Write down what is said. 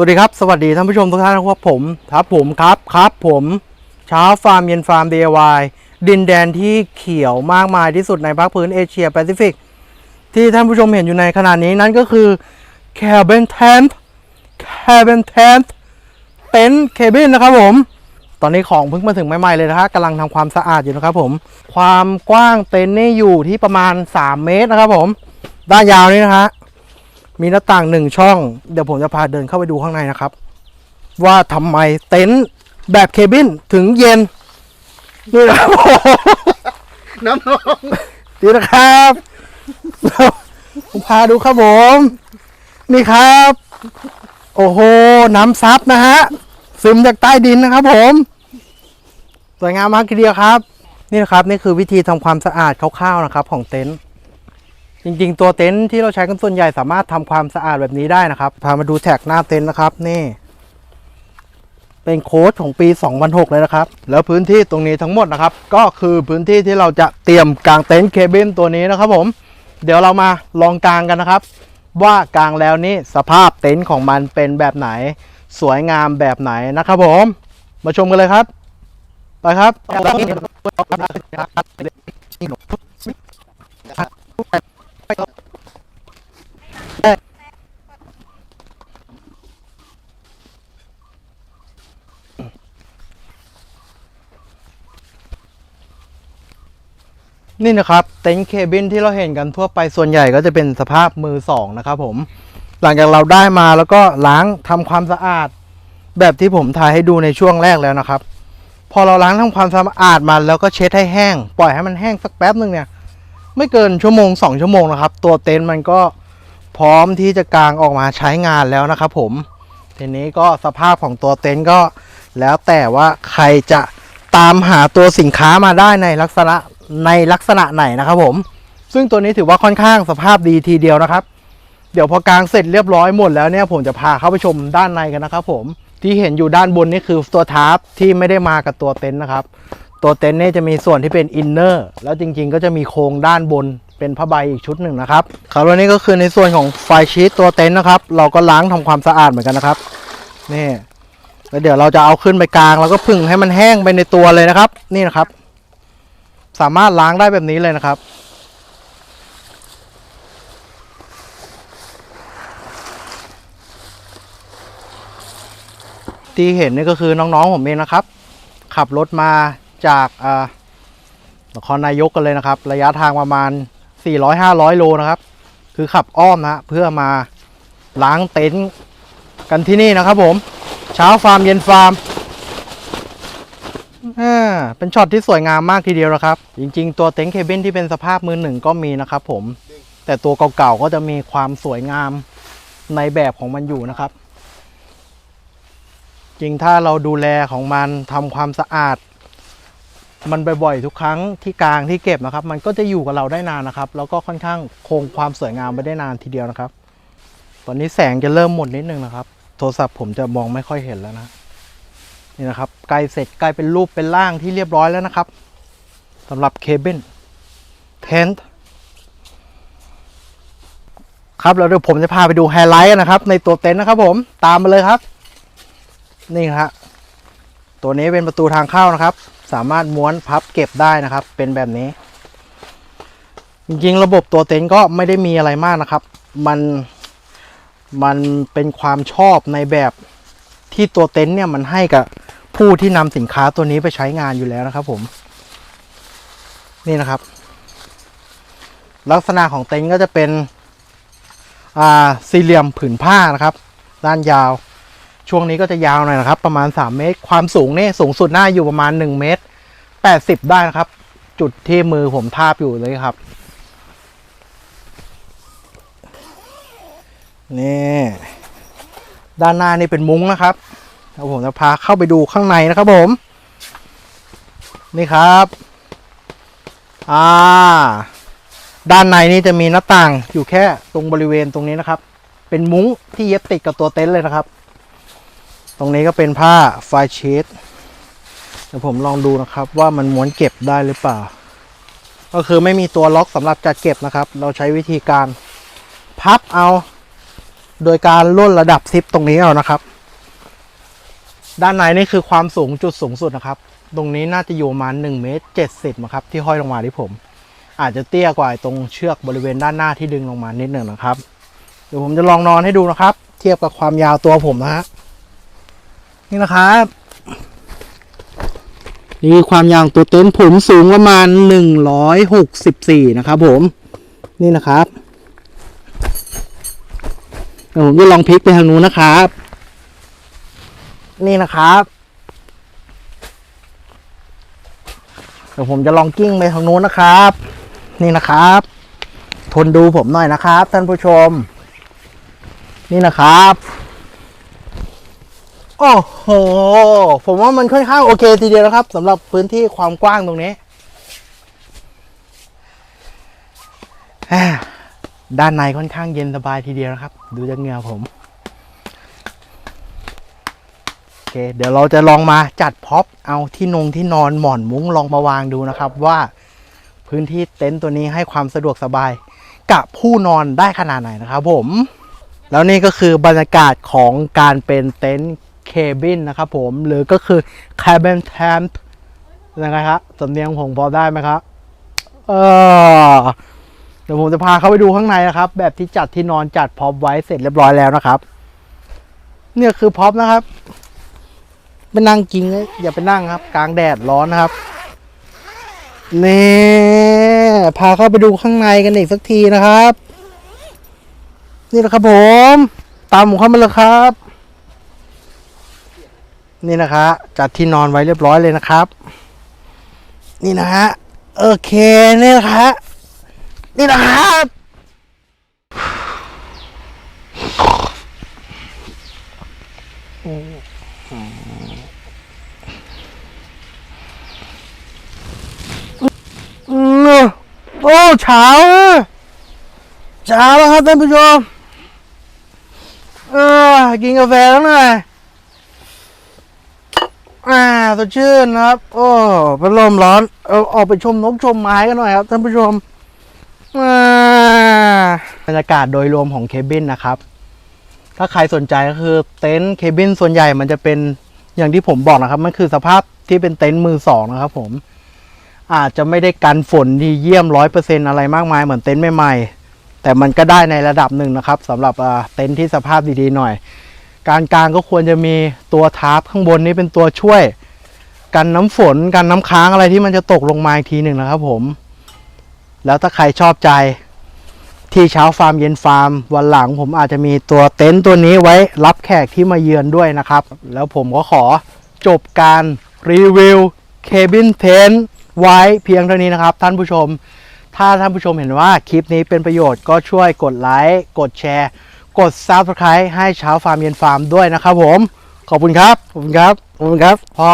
สวัสดีครับ สวัสดีท่านผู้ชมทุกท่านครับผมครับผมครับครับผมเช้าฟาร์มเย็นฟาร์ม DIY ดินแดนที่เขียวมากมายที่สุดในภาคพื้นเอเชียแปซิฟิกที่ท่านผู้ชมเห็นอยู่ในขณะนี้นั่นก็คือ Cabin Tent Cabin Tent เต็นท์เคบินนะครับผม ตอนนี้ของเพิ่งมาถึงใหม่ๆเลยนะฮะกำลังทำความสะอาดอยู่นะครับผม ความกว้างเต็นท์นี่อยู่ที่ประมาณ 3 เมตรนะครับผม ด้านยาวนี่นะฮะ มีหน้าต่างหนึ่งช่อง เดี๋ยวผมจะพาเดินเข้าไปดูข้างในนะครับ ว่าทำไมเต็นท์แบบเคบินถึงเย็น นี่นะครับผมน้ำน้องดีนะครับผมพาดูครับผม นี่ครับ โอ้โห น้ำซับนะฮะ ซึมจากใต้ดินนะครับผม สวยงามมากทีเดียวครับ นี่นะครับ นี่คือวิธีทำความสะอาดคร่าวๆนะครับ ของเต็นท์ จริงๆ ตัวเต็นท์ที่เราใช้กันส่วนใหญ่สามารถทำความสะอาดแบบนี้ได้นะครับ พามาดูแท็กหน้าเต็นท์นะครับ นี่ เป็นโค้ดของปี 2006 เลยนะครับ แล้วพื้นที่ตรงนี้ทั้งหมดนะครับ ก็คือพื้นที่ที่เราจะเตรียมกางเต็นท์เคเบินตัวนี้นะครับ ผม เดี๋ยวเรามาลองกางกันนะครับ ว่ากางแล้วนี่สภาพเต็นท์ของมันเป็นแบบไหน สวยงามแบบไหนนะครับผม มาชมกันเลยครับ ไปครับ นี่นะครับเต็นท์เคบินที่เราเห็นกันทั่วไปส่วนใหญ่ก็จะเป็นสภาพมือสองนะครับผม หลังจากเราได้มาแล้วก็ล้างทำความสะอาด แบบที่ผมถ่ายให้ดูในช่วงแรกแล้วนะครับ พอเราล้างทำความสะอาดมันแล้วก็เช็ดให้แห้ง ปล่อยให้มันแห้งสักแป๊บหนึ่งเนี่ยไม่เกินชั่วโมง 2 ชั่วโมงนะครับ ตัวเต็นท์มันก็พร้อมที่จะกางออกมาใช้งานแล้วนะครับผมทีนี้ก็สภาพของตัวเต็นท์ก็แล้วแต่ว่าใครจะตามหาตัวสินค้ามาได้ในลักษณะ ในลักษณะไหนนะครับผม ซึ่งตัวนี้ถือว่าค่อนข้างสภาพดีทีเดียวนะครับ เดี๋ยวพอกลางเสร็จเรียบร้อยหมดแล้วเนี่ยผมจะพาเข้าไปชมด้านในกันนะครับผมที่เห็นอยู่ด้านบนนี่คือตัวทาร์ปที่ไม่ได้มากับตัวเต็นท์นะครับ ตัวเต็นท์เนี่ยจะมีส่วนที่เป็นอินเนอร์แล้วจริงๆ ก็จะมีโครงด้านบนเป็นผ้าใบอีกชุดหนึ่งนะครับครับแล้วนี่ก็คือในส่วนของไฟชีตตัวเต็นท์นะครับ เราก็ล้างทำความสะอาดเหมือนกันนะครับนี่แล้วเดี๋ยวเราจะเอาขึ้นไปกลาง แล้วก็พึ่งให้มันแห้งไปในตัวเลยนะครับ นี่นะครับ สามารถล้างได้แบบนี้เลยนะครับ ที่เห็นนี่ก็คือน้องๆผมเองนะครับ ขับรถมาจากนครนายกกันเลยนะครับ ระยะทางประมาณ 400-500 โลนะครับ คือขับอ้อมนะฮะเพื่อมาล้างเต็นท์กันที่นี่นะครับผม เช้าฟาร์มเย็นฟาร์ม อ่าเป็นช็อตที่สวยงามมากทีเดียวนะครับ จริง ๆ ตัวเต็นท์เบินที่เป็นสภาพมือหนึ่งก็มีนะครับผม แต่ตัวเก่าๆก็จะมีความสวยงามในแบบของมันอยู่นะครับ จริงถ้าเราดูแลของมันทำความสะอาด มันบ่อยๆทุกครั้งที่กลางที่เก็บนะครับ มันก็จะอยู่กับเราได้นานนะครับ แล้วก็ค่อนข้างคงความสวยงามไปได้นานทีเดียวนะครับ ตอนนี้แสงจะเริ่มหมดนิดนึงนะครับ โทรศัพท์ผมจะมองไม่ค่อยเห็นแล้วนะ นี่นะครับใกล้เสร็จใกล้เป็นรูปเป็นร่างที่เรียบร้อยแล้วนะครับสำหรับเคเบินเทนท์ครับแล้วเดี๋ยวผมจะพาไปดูไฮไลท์นะครับ ในตัวเต็นท์นะครับ ผมตามมาเลยครับ นี่ครับตัวนี้เป็นประตูทางเข้านะครับ สามารถม้วนพับเก็บได้นะครับ เป็นแบบนี้ จริงๆ ระบบตัวเต็นท์ก็ไม่ได้มีอะไรมากนะครับ มันมันเป็นความชอบในแบบที่ตัวเต็นท์เนี่ยมันให้กับ ผู้ที่นำสินค้าตัวนี้ไปใช้งานอยู่แล้วนะครับ ผม นี่นะครับ ลักษณะของเต็นท์ก็จะเป็นสี่เหลี่ยมผืนผ้านะครับ ด้านยาว ช่วงนี้ก็จะยาวหน่อยนะครับ ประมาณ 3 เมตร ความสูงนี่สูงสุดหน้าอยู่ประมาณ 1 เมตร 80 ได้นะครับ จุดที่มือผมทาบอยู่เลยครับ นี่ ด้านหน้านี่เป็นมุ้งนะครับ เดี๋ยวผมจะพาเข้าไปดูข้างในนะครับผม นี่ครับ อ่า ด้านในนี่จะมีหน้าต่างอยู่แค่ตรงบริเวณตรงนี้นะครับ เป็นมุ้งที่เย็บติดกับตัวเต็นท์เลยนะครับ ตรงนี้ก็เป็นผ้าไฟเชีตเดี๋ยวผมลองดูนะครับ ว่ามันม้วนเก็บได้หรือเปล่า ก็คือไม่มีตัวล็อกสำหรับจัดเก็บนะครับ เราใช้วิธีการพับเอา โดยการล่นระดับซิปตรงนี้เอานะครับ ด้านในนี่คือความสูงจุดสูงสุดนะครับ ตรงนี้น่าจะอยู่ประมาณ1เมตร70นะครับที่ห้อยลงมาที่ผม อาจจะเตี้ยกว่าตรงเชือกบริเวณด้านหน้าที่ดึงลงมานิดหนึ่งนะครับ เดี๋ยวผมจะลองนอนให้ดูนะครับ เทียบกับความยาวตัวผมนะฮะนี่นะครับนี่คือความยาวตัวเต็นท์ผมสูงประมาณ 164 นะครับผมนี่นะครับเดี๋ยวผมจะลองพลิกไปทางนู้นนะครับ นี่นะครับเดี๋ยวผมจะลองกิ้งไปทางนู้นนะครับ นี่นะครับ ทนดูผมหน่อยนะครับ ท่านผู้ชม นี่นะครับโอ้โห ผมว่ามันค่อนข้างโอเคทีเดียวนะครับสำหรับพื้นที่ความกว้างตรงนี้ ด้านในค่อนข้างเย็นสบายทีเดียวนะครับ ดูจากเหงื่อผม โอ เคเดี๋ยวเราจะลองมาจัดพ็อปเอาที่นงที่นอนหมอนมุ้งลองมาวางดูนะครับ ว่าพื้นที่เต็นท์ตัวนี้ให้ความสะดวกสบายกับผู้นอนได้ขนาดไหนนะครับผม แล้วนี่ก็คือบรรยากาศของการเป็นเต็นท์เคบินนะครับผมหรือก็คือ cabin tent นะครับสำเนียงผมพอได้ไหมครับเออเดี๋ยวผมจะพาเขาไปดูข้างในนะครับ แบบที่จัดที่นอนจัดพร็อพไว้เสร็จเรียบร้อยแล้วนะครับ เนี่ยคือพร็อพนะครับ ไปนั่งกินอย่าไปนั่งครับ กลางแดดร้อนนะครับนี่พาเข้าไปดูข้างในกันอีกสักทีนะครับ นี่นะครับผม ตามผมเข้ามาเลยครับ นี่นะคะจัดที่นอนไว้เรียบร้อยเลยนะครับ นี่นะฮะโอเคนี่นะคะนี่นะครับอืม โอ้เช้าเช้าแล้วครับท่านผู้ชม เออ กินกาแฟแล้วหน่อยอ่าสดชื่นนะครับ โอ้เป็นลมร้อนเอาออกไปชมนกชมไม้กันหน่อยครับท่านผู้ชมอ่าบรรยากาศโดยรวมของเคบินนะครับ ถ้าใครสนใจก็คือเต็นท์เคบินส่วนใหญ่มันจะเป็นอย่างที่ผมบอกนะครับ มันคือสภาพที่เป็นเต็นท์มือสองนะครับผม อาจจะไม่ได้กันฝนดีเยี่ยมร้อยเปอร์เซ็นอะไรมากมายเหมือนเต็นท์ใหม่ๆ แต่มันก็ได้ในระดับหนึ่งนะครับสำหรับเต็นท์ที่สภาพดีๆหน่อย การกลางก็ควรจะมีตัวทาร์ปข้างบนนี้เป็นตัวช่วย กันน้ำฝนกันน้ำค้างอะไรที่มันจะตกลงมาอีกทีหนึ่งนะครับผม แล้วถ้าใครชอบใจที่เช้าฟาร์มเย็นฟาร์ม วันหลังผมอาจจะมีตัวเต็นท์ตัวนี้ไว้รับแขกที่มาเยือนด้วยนะครับ แล้วผมก็ขอจบการรีวิวเคบินเต็นทน ไว้เพียงเท่านี้นะครับ ท่านผู้ชม ถ้าท่านผู้ชมเห็นว่าคลิปนี้เป็นประโยชน์ก็ช่วยกดไลค์กดแชร์ กด Subscribe ให้เช้าฟาร์มเย็นฟาร์มด้วยนะครับผม ขอบคุณครับ ขอบคุณครับ ขอบคุณครับ พอ